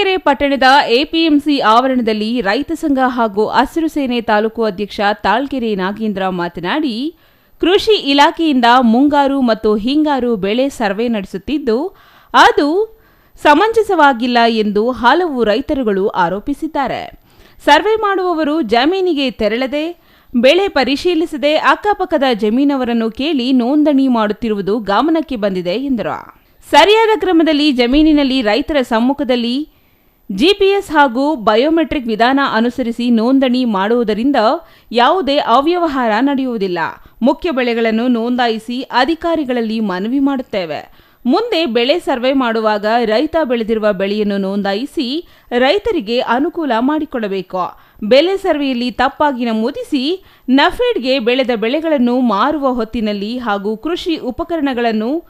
ತುರುವೇಕೆರೆ ಪಟ್ಟಣದ ಎಪಿಎಂಸಿ ಆವರಣದಲ್ಲಿ ರೈತ ಸಂಘ ಹಾಗೂ ಹಸಿರು ಸೇನೆ ತಾಲೂಕು ಅಧ್ಯಕ್ಷ ತಾಳ್ಕೆರೆ ನಾಗೇಂದ್ರ ಮಾತನಾಡಿ, ಕೃಷಿ ಇಲಾಖೆಯಿಂದ ಮುಂಗಾರು ಮತ್ತು ಹಿಂಗಾರು ಬೆಳೆ ಸರ್ವೆ ನಡೆಸುತ್ತಿದ್ದು, ಅದು ಸಮಂಜಸವಾಗಿಲ್ಲ ಎಂದು ಹಲವು ರೈತರುಗಳು ಆರೋಪಿಸಿದ್ದಾರೆ. ಸರ್ವೆ ಮಾಡುವವರು ಜಮೀನಿಗೆ ತೆರಳದೆ, ಬೆಳೆ ಪರಿಶೀಲಿಸದೆ ಅಕ್ಕಪಕ್ಕದ ಜಮೀನವರನ್ನು ಕೇಳಿ ನೋಂದಣಿ ಮಾಡುತ್ತಿರುವುದು ಗಮನಕ್ಕೆ ಬಂದಿದೆ ಎಂದರು. ಸರಿಯಾದ ಕ್ರಮದಲ್ಲಿ ಜಮೀನಿನಲ್ಲಿ ರೈತರ ಸಮ್ಮುಖದಲ್ಲಿ ಜಿಪಿಎಸ್ ಹಾಗೂ ಬಯೋಮೆಟ್ರಿಕ್ ವಿಧಾನ ಅನುಸರಿಸಿ ನೋಂದಣಿ ಮಾಡುವುದರಿಂದ ಯಾವುದೇ ಅವ್ಯವಹಾರ ನಡೆಯುವುದಿಲ್ಲ. ಮುಖ್ಯ ಬೆಳೆಗಳನ್ನು ನೋಂದಾಯಿಸಿ ಅಧಿಕಾರಿಗಳಲ್ಲಿ ಮನವಿ ಮಾಡುತ್ತೇವೆ. ಮುಂದೆ ಬೆಳೆ ಸರ್ವೆ ಮಾಡುವಾಗ ರೈತ ಬೆಳೆದಿರುವ ಬೆಳೆಯನ್ನು ನೋಂದಾಯಿಸಿ ರೈತರಿಗೆ ಅನುಕೂಲ ಮಾಡಿಕೊಡಬೇಕು. ಬೆಲೆ ಸರ್ವೆಯಲ್ಲಿ ತಪ್ಪಾಗಿ ನಮೂದಿಸಿ ನಫೆಡ್ಗೆ ಬೆಳೆದ ಬೆಳೆಗಳನ್ನು ಮಾರುವ ಹೊತ್ತಿನಲ್ಲಿ ಹಾಗೂ ಕೃಷಿ ಉಪಕರಣಗಳನ್ನು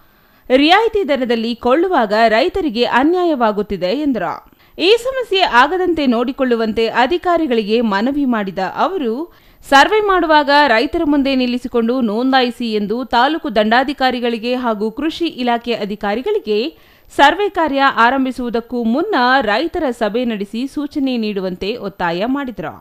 ರಿಯಾಯಿತಿ ದರದಲ್ಲಿ ಕೊಳ್ಳುವಾಗ ರೈತರಿಗೆ ಅನ್ಯಾಯವಾಗುತ್ತಿದೆ ಎಂದರು. ಈ ಸಮಸ್ಯೆ ಆಗದಂತೆ ನೋಡಿಕೊಳ್ಳುವಂತೆ ಅಧಿಕಾರಿಗಳಿಗೆ ಮನವಿ ಮಾಡಿದ ಅವರು, ಸರ್ವೆ ಮಾಡುವಾಗ ರೈತರ ಮುಂದೆ ನಿಲ್ಲಿಸಿಕೊಂಡು ನೋಂದಾಯಿಸಿ ಎಂದು ತಾಲೂಕು ದಂಡಾಧಿಕಾರಿಗಳಿಗೆ ಹಾಗೂ ಕೃಷಿ ಇಲಾಖೆ ಅಧಿಕಾರಿಗಳಿಗೆ ಸರ್ವೆ ಕಾರ್ಯ ಆರಂಭಿಸುವುದಕ್ಕೂ ಮುನ್ನ ರೈತರ ಸಭೆ ನಡೆಸಿ ಸೂಚನೆ ನೀಡುವಂತೆ ಒತ್ತಾಯ ಮಾಡಿದರು.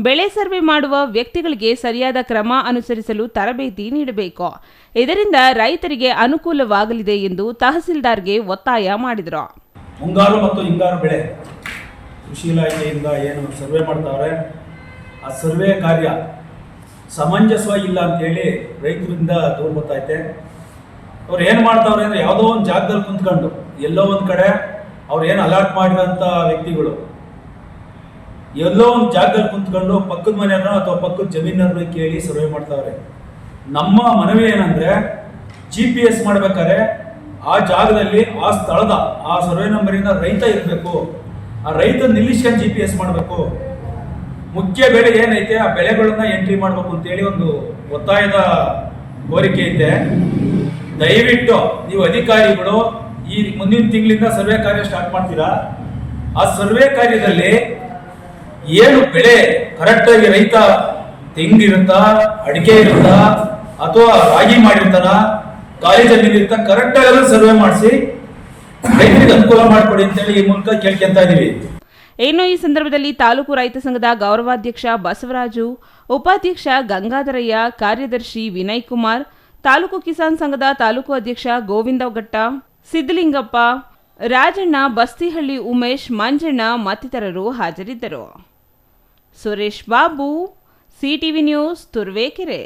ಬೆಳೆ ಸರ್ವೆ ಮಾಡುವ ವ್ಯಕ್ತಿಗಳಿಗೆ ಸರಿಯಾದ ಕ್ರಮ ಅನುಸರಿಸಲು ತರಬೇತಿ ನೀಡಬೇಕು. ಇದರಿಂದ ರೈತರಿಗೆ ಅನುಕೂಲವಾಗಲಿದೆ ಎಂದು ತಹಸೀಲ್ದಾರ್ಗೆ ಒತ್ತಾಯ ಮಾಡಿದರು. ಮುಂಗಾರು ಮತ್ತು ಹಿಂಗಾರು ಬೆಳೆ. ಕೃಷಿ ಇಲಾಖೆಯಿಂದ ಏನು ಸರ್ವೆ ಮಾಡ್ತಾವ್ರೆ? ಆ ಸರ್ವೆ ಕಾರ್ಯ ಸಮಂಜಸವಾಗಿ ಇಲ್ಲ ಅಂತೇಳಿ ರೈತರಿಂದ ದೂರು ಬರ್ತಾೈತೆ ಅವ್ರು ಏನು ಮಾಡ್ತಾವ್ರೆ ಅಂದರೆ ಯಾವುದೋ ಒಂದು ಜಾಗದಲ್ಲಿ ಕುಂತ್ಕೊಂಡು ಎಲ್ಲೋ ಒಂದು ಕಡೆ ಅವ್ರು ಏನು ಅಲಾಟ್ ಮಾಡಿರೋಂಥ ವ್ಯಕ್ತಿಗಳು. ಎಲ್ಲೋ ಒಂದು ಜಾಗದಲ್ಲಿ ಕುಂತ್ಕೊಂಡು ಪಕ್ಕದ ಮನೆಯವ್ರನ್ನ ಅಥವಾ ಪಕ್ಕದ ಜಮೀನವ್ರನ್ನ ಕೇಳಿ ಸರ್ವೆ ಮಾಡ್ತಾವ್ರೆ. ನಮ್ಮ ಮನವಿ ಏನಂದರೆ ಜಿ ಪಿ ಎಸ್ ಮಾಡ್ಬೇಕಾದ್ರೆ ಆ ಜಾಗದಲ್ಲಿ, ಆ ಸ್ಥಳದ, ಆ ಸರ್ವೆ ನಂಬರಿನ ರೈತ ಇರಬೇಕು. ಆ ರೈತ ನಿಲ್ಲಿಸ್ಕೊಂಡು ಜಿ ಪಿ ಎಸ್ ಮಾಡಬೇಕು. ಮುಖ್ಯ ಬೆಳೆ ಏನೈತೆ, ಆ ಬೆಳೆಗಳನ್ನ ಎಂಟ್ರಿ ಮಾಡಬೇಕು ಅಂತೇಳಿ ಒಂದು ಒತ್ತಾಯದ ಕೋರಿಕೆ ಇದೆ ದಯವಿಟ್ಟು ನೀವು ಅಧಿಕಾರಿಗಳು ಈ ಮುಂದಿನ ತಿಂಗಳಿಂದ ಸರ್ವೆ ಕಾರ್ಯ ಸ್ಟಾರ್ಟ್ ಮಾಡ್ತೀರಾ? ಆ ಸರ್ವೆ ಕಾರ್ಯದಲ್ಲಿ ಏನು ಬೆಳೆ ಕರೆಕ್ಟಾಗಿ ರೈತ ತೆಂಗಿರುತ್ತಾ, ಅಡಿಕೆ ಇರುತ್ತಾ, ಅಥವಾ ರಾಗಿ ಮಾಡಿರ್ತಾನ ಖಾಲಿ ಜಮೀನು ಕರೆಕ್ಟ್ ಆಗಿ ಸರ್ವೆ ಮಾಡಿಸಿ, ರೈತರಿಗೆ ಅನುಕೂಲ ಮಾಡಿಕೊಡಿ ಅಂತೇಳಿ ಈ ಮೂಲಕ ಕೇಳ್ಕೊಂತ ಇದೀವಿ. ಇನ್ನು ಈ ಸಂದರ್ಭದಲ್ಲಿ ತಾಲೂಕು ರೈತ ಸಂಘದ ಗೌರವಾಧ್ಯಕ್ಷ ಬಸವರಾಜು, ಉಪಾಧ್ಯಕ್ಷ ಗಂಗಾಧರಯ್ಯ, ಕಾರ್ಯದರ್ಶಿ ವಿನಯ್ ಕುಮಾರ್, ತಾಲೂಕು ಕಿಸಾನ್ ಸಂಘದ ತಾಲೂಕು ಅಧ್ಯಕ್ಷ ಗೋವಿಂದಘಟ್ಟ ಸಿದ್ದಲಿಂಗಪ್ಪ ರಾಜಣ್ಣ ಬಸ್ತಿಹಳ್ಳಿ ಉಮೇಶ್, ಮಂಜಣ್ಣ ಮತ್ತಿತರರು ಹಾಜರಿದ್ದರು. Suresh Babu, CTV news, Turuvekere.